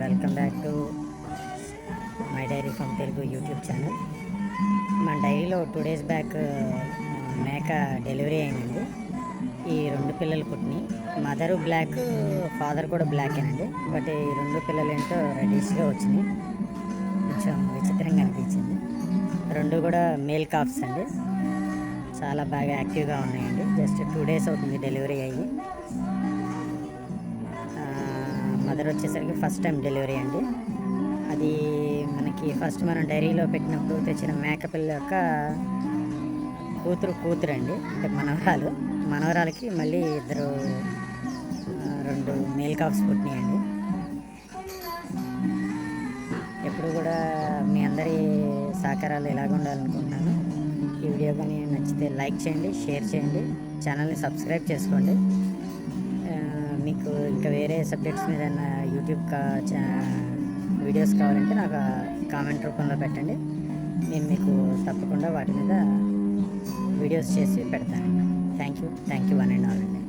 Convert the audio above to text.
Welcome back to my diary from Telugu YouTube channel మన డైరీలో two days back మేక delivery అయిందండి. ఈ రెండు పిల్లలు పుట్టినాయి. మదరు బ్లాక్ ఫాదర్ కూడా బ్లాకేనండి బట్ ఈ రెండు పిల్లలు ఏంటో రెడీస్గా వచ్చినాయి. కొంచెం విచిత్రంగా అనిపించింది. రెండు కూడా మేల్ కాఫ్స్ అండి. చాలా బాగా యాక్టివ్గా ఉన్నాయండి. జస్ట్ టూ డేస్ అవుతుంది డెలివరీ అయ్యి. మదర్ వచ్చేసరికి ఫస్ట్ టైం డెలివరీ అండి. అది మనకి ఫస్ట్ మనం డైరీలో పెట్టినప్పుడు తెచ్చిన మేకపిల్ల యొక్క కూతురు కూతురు అండి అంటే మనవరాలు. మనవరాలకి మళ్ళీ ఇద్దరు రెండు మేల్ కాఫ్స్ పుట్టినాయండి. ఎప్పుడు కూడా మీ అందరి సహకారాలు ఎలాగ ఉండాలనుకుంటున్నాను. ఈ వీడియో కానీ నచ్చితే లైక్ చేయండి షేర్ చేయండి ఛానల్ని సబ్స్క్రైబ్ చేసుకోండి. మీకు ఇంకా వేరే సబ్జెక్ట్స్ మీద యూట్యూబ్ కా చా- వీడియోస్ కావాలంటే నాకు కామెంట్ రూపంలో పెట్టండి. నేను మీకు తప్పకుండా వాటి మీద వీడియోస్ చేసి పెడతాను. Thank you thank you one and all అండి